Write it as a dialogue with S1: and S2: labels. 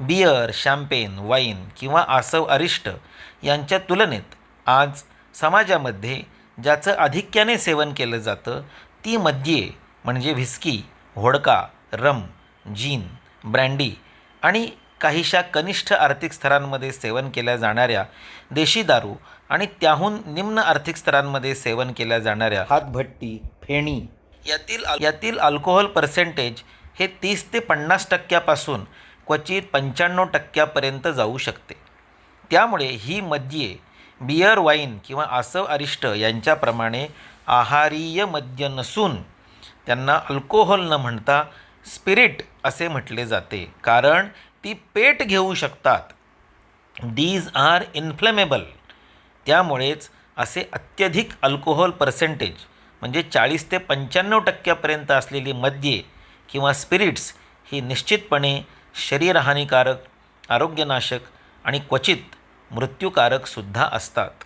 S1: Beer champagne wine किंवा आसव अरिष्ट यांच्या तुलनेत आज समाजामध्ये ज्याचं आधिक्याने सेवन केलं जातं ती मद्ये म्हणजे whisky vodka rum gin brandy आणि काहीशा कनिष्ठ आर्थिक स्तरांमध्ये सेवन केल्या जाणाऱ्या देशी दारू आणि त्याहून निम्न आर्थिक स्तरांमध्ये सेवन केल्या जाणाऱ्या हातभट्टी फेणी यातील यातील अल्कोहोल पर्सेंटेज हे तीस ते पन्नास टक्क्यापासून क्वचित पंच्याण्णव टक्क्यापर्यंत जाऊ शकते. त्यामुळे ही मद्ये बियर वाईन किंवा आसव अरिष्ट यांच्याप्रमाणे आहारीय मद्य नसून त्यांना अल्कोहोल न म्हणता स्पिरिट असे म्हटले जाते. कारण ती पेट घेऊ शकतात. These are inflammable. त्यामुळेच असे अत्यधिक अल्कोहोल पर्सेंटेज म्हणजे चाळीस ते पंच्याण्णव टक्क्यापर्यंत असलेली मद्ये किंवा स्पिरिट्स ही निश्चितपणे शरीरहानिकारक आरोग्यनाशक आणि क्वचित मृत्यूकारकसुद्धा असतात.